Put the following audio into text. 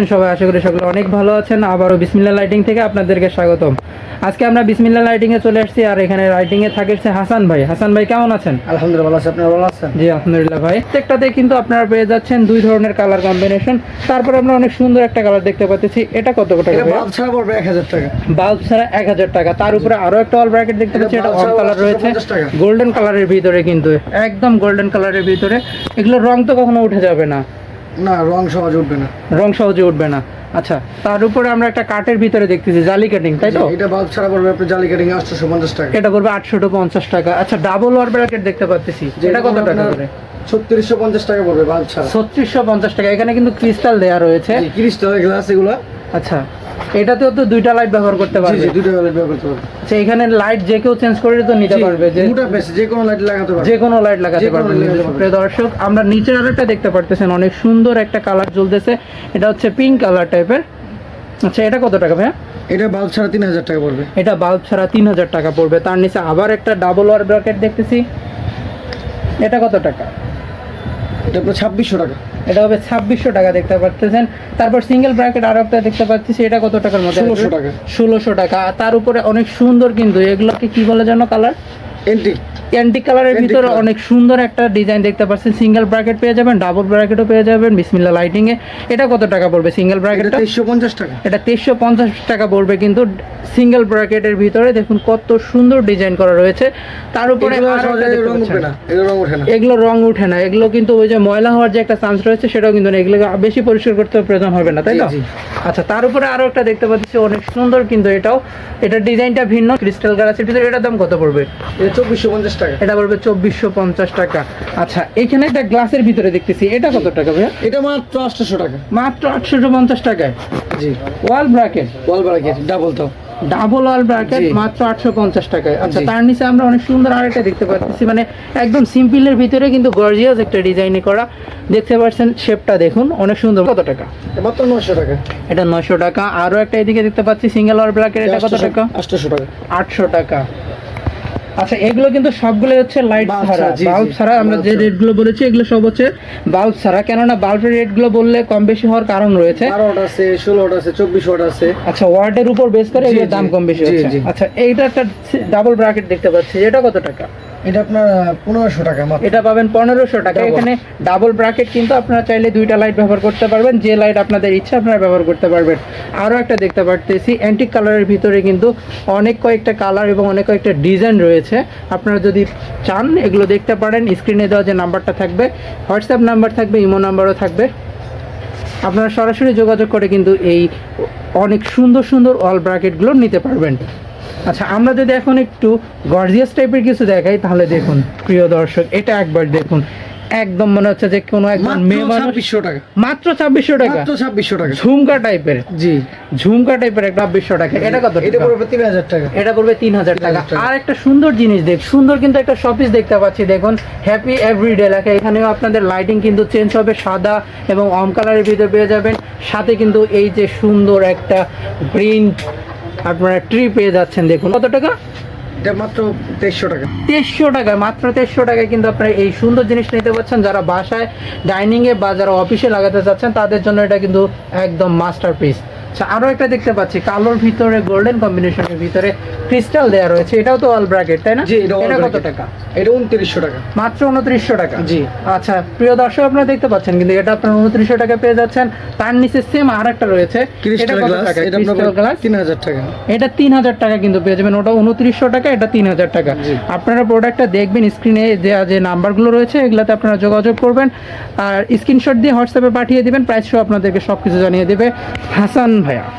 আছেন সবাই? আশা করি সকলে অনেক ভালো আছেন। আবারও বিসমিল্লা লাইটিং থেকে আপনাদেরকে স্বাগতম। আজকে আমরা বিসমিল্লা লাইটিং এ চলে আসছি আর এখানে লাইটিং এ থাকে হাসান ভাই। হাসান ভাই কেমন আছেন? আলহামদুলিল্লাহ ভালো আপনারা ভালো আছেন? জি আলহামদুলিল্লাহ ভাই। প্রত্যেকটাতে কিন্তু আপনারা পেয়ে যাচ্ছেন দুই ধরনের কালার কম্বিনেশন তারপর আমরা অনেক সুন্দর একটা কালার দেখতে পাচ্ছি। এটা কত টাকা বাল্ব ছাড়া পড়বে এক হাজার টাকা। বাল্ব ছাড়া এক হাজার টাকা। তার উপরে আরও একটা অল ব্র্যাকেট দেখতে পাচ্ছি। এটা অল কালার রয়েছে। গোল্ডেন কালারের ভিতরে কিন্তু। একদম গোল্ডেন কালারের ভিতরে। এগুলো রং তো কখনো উঠে যাবে না। না রং সহজে উঠবে না। রং সহজে উঠবে না। আচ্ছা তার উপরে আমরা একটা কাঠের ভিতরে দেখতেছি জালি কাটিং তাই তো? এটা বাল্ব ছাড়া পড়বে আপনার জালি কাটিং আটশোশো পঞ্চাশ টাকা। এটা করবে আটশো টু পঞ্চাশ টাকা। আচ্ছা ডাবল ওয়ার ব্র্যাকেট দেখতে পাচ্ছি এটা কত টাকা করে ছত্রিশশো পঞ্চাশ টাকা পড়বে বাল্ব ছাড়া। টাকা। এখানে কিন্তু ক্রিস্টাল দেওয়া রয়েছে। ক্রিস্টাল গ্লাস এগুলো। আচ্ছা এটাতেও তো দুইটা লাইট ব্যবহার করতে পারবে। দুটো লাইট ব্যবহার করতে পারবে। আচ্ছা এখানে লাইট যে কেউ চেঞ্জ করে তো নিতে পারবে যে যে কোনো লাইট লাগাতে পারবে। যে কোনো লাইট লাগাতে পারবেন। প্রিয় দর্শক আমরা নিচের আরেকটা দেখতে পারতেছেন অনেক সুন্দর একটা কালার চলতেছে এটা হচ্ছে পিঙ্ক কালার টাইপের আচ্ছা এটা কত টাকা ভাইয়া? এটা বাল্ব ছাড়া তিন হাজার টাকা পড়বে। এটা বাল্ব ছাড়া তিন হাজার টাকা পড়বে। তার নিচে আবার একটা ডাবল ওয়ার ব্র্যাকেট দেখতেছি। এটা কত টাকা? এটা আপনার ছাব্বিশশো টাকা। এটা হবে ছাব্বিশশো টাকা দেখতে পাচ্ছেন। তারপর সিঙ্গেল ব্র্যাকেট আরও একটা দেখতে পাচ্ছি এটা কত টাকার মধ্যে? ষোলোশো টাকা। ষোলোশো টাকা। তার উপরে অনেক সুন্দর কিন্তু এগুলোকে কি বলে যেন কালার অ্যান্টিক কালারের ভিতরে অনেক সুন্দর একটা ডিজাইন দেখতে পাচ্ছেন। সিঙ্গেল ব্র্যাকেট পেয়ে যাবেন ডাবল ব্র্যাকেটও পেয়ে যাবেন বিসমিল্লা লাইটিং এ। এটা কত টাকা পড়বে সিঙ্গেল এটা ব্র্যাকেটটা টাকা। এটা তেইশশো পঞ্চাশ টাকা পড়বে কিন্তু সিঙ্গেল ব্র্যাকেটের ভিতরে। দেখুন কত সুন্দর ডিজাইন করা রয়েছে। তার উপরে এগুলো রং। না না। উঠে না। এগুলো কিন্তু ওই যে ময়লা হওয়ার যে একটা চান্স রয়েছে সেটাও কিন্তু এগুলো বেশি পরিষ্কার করতে প্রয়োজন হবে না তাই তো? জি। আচ্ছা তার উপরে আরও একটা দেখতে পাচ্ছি অনেক সুন্দর কিন্তু এটাও। এটার ডিজাইনটা ভিন্ন ক্রিস্টাল গ্লাসের ভিতরে। এটার দাম কত পড়বে? এটা চব্বিশশো পঞ্চাশ টাকা। এটা পড়বে চব্বিশশো পঞ্চাশ টাকা। আচ্ছা এখানে একটা গ্লাসের ভিতরে দেখতেছি এটা কত টাকা ভাইয়া? এটা মাত্র আটশোশো টাকা। মাত্র আটশো পঞ্চাশ টাকায়। জি। Wall bracket wall bracket double তো। ডাবল ওয়াল ব্র্যাকেট মাত্র আটশো পঞ্চাশ টাকায়। আচ্ছা তার নিচে আমরা অনেক সুন্দর আরেকটা দেখতে পাচ্ছি মানে একদম সিম্পলের ভিতরে কিন্তু গর্জিয়াস একটা ডিজাইনে করা। দেখতে পাচ্ছেন শেপটা দেখুন অনেক সুন্দর। কত টাকা? মাত্র নশো টাকা। এটা নশো টাকা। আরও একটা এদিকে দেখতে পাচ্ছি সিঙ্গেল ওয়াল ব্র্যাকেট এটা কত টাকা? আটশোশো টাকা। আটশো টাকা। আচ্ছা এগুলো কিন্তু সবগুলো হচ্ছে লাইট ছাড়া। বাল্ব ছাড়া আমরা যে রেটগুলো বলেছি এগুলো সব হচ্ছে বাল্ব ছাড়া। কেননা বাল্বের রেটগুলো বললে কম বেশি হওয়ার কারণ রয়েছে। বারো ওয়াট আছে ষোলো ওয়াট আছে চব্বিশ ওয়াট আছে। আচ্ছা ওয়ার্ডের উপর বেস করে এগুলোর দাম কম বেশি হচ্ছে। আচ্ছা এইটা একটা ডাবল ব্র্যাকেট দেখতে পাচ্ছি। এটা কত টাকা? এটা আপনার পনেরোশো টাকা মাত্র। এটা পাবেন পনেরোশো টাকা। এখানে ডাবল ব্র্যাকেট কিন্তু আপনারা চাইলে দুইটা লাইট ব্যবহার করতে পারবেন। যে লাইট আপনাদের ইচ্ছা আপনারা ব্যবহার করতে পারবেন। আরও একটা দেখতে পারতেছি অ্যান্টিক কালারের ভিতরে কিন্তু অনেক কয়েকটা কালার এবং অনেক কয়েকটা ডিজাইন রয়েছে। আপনারা যদি চান এগুলো দেখতে পারেন। স্ক্রিনে দেওয়া যে নাম্বারটা থাকবে হোয়াটসঅ্যাপ নাম্বার থাকবে ইমো নাম্বারও থাকবে। আপনারা সরাসরি যোগাযোগ করে কিন্তু এই অনেক সুন্দর সুন্দর অল ব্র্যাকেটগুলো নিতে পারবেন। আচ্ছা আমরা যদি এখন একটু গর্জিয়াস টাইপের কিছু দেখাই তাহলে দেখুন প্রিয় দর্শক এটা একবার দেখুন। একদম মনে হচ্ছে যে কোনো একজন মেয়ে মানুষ টাকা। মাত্র ছাব্বিশশো টাকা? মাত্র ছাব্বিশশো টাকা। ঝুমকা টাইপের জি। ঝুমকা টাইপের একটা ছাব্বিশশো টাকা। এটা কত এটা? পড়বে তিন হাজার টাকা। এটা পড়বে তিন হাজার টাকা। 3,000 টাকা। আর একটা সুন্দর জিনিস দেখ সুন্দর কিন্তু একটা শপিস দেখতে পাচ্ছি দেখুন হ্যাপি এভরিডে লেখা। এখানেও আপনাদের লাইটিং কিন্তু চেঞ্জ হবে সাদা এবং অম কালারের ভিতরে পেয়ে যাবেন। সাথে কিন্তু এই যে সুন্দর একটা গ্রিন আপনারা ট্রি পেয়ে যাচ্ছেন দেখুন। কত টাকা? এটা মাত্র তেইশশো টাকা। তেইশশো টাকায় মাত্র তেইশশো টাকায় কিন্তু আপনারা এই সুন্দর জিনিস নিতে পারছেন যারা বাসায় ডাইনিংয়ে বা যারা অফিসে লাগাতে চাচ্ছেন তাদের জন্য এটা কিন্তু একদম মাস্টার পিস আচ্ছা আরও একটা দেখতে পাচ্ছি কালোর ভিতরে গোল্ডেন কম্বিনেশনের ভিতরে ক্রিস্টাল দেওয়া রয়েছে। এটাও তো অল ব্র্যাকেট তাই না? জি, এটা কত টাকা? এটা উনত্রিশশো টাকা। মাত্র উনত্রিশশো টাকা? জি। আচ্ছা প্রিয় দর্শক আপনারা দেখতে পাচ্ছেন কিন্তু এটা আপনার উনত্রিশশো টাকা পেয়ে যাচ্ছেন। তার নিচে সেম আর একটা রয়েছে। এটা ক্রিস্টাল কত গ্লাস টাকা? এটা ক্রিস্টাল গ্লাস তিন হাজার টাকা। এটা তিন হাজার টাকা কিন্তু পেয়ে যাবেন। ওটা উনত্রিশশো টাকা এটা তিন হাজার টাকা। আপনারা প্রোডাক্টটা দেখবেন স্ক্রিনে যে যে নাম্বারগুলো রয়েছে এগুলোতে আপনারা যোগাযোগ করবেন। আর স্ক্রিনশট দিয়ে হোয়াটসঅ্যাপে পাঠিয়ে দিবেন প্রাইস সহ আপনাদেরকে সব কিছু জানিয়ে দেবে। হাসান ভাইয়া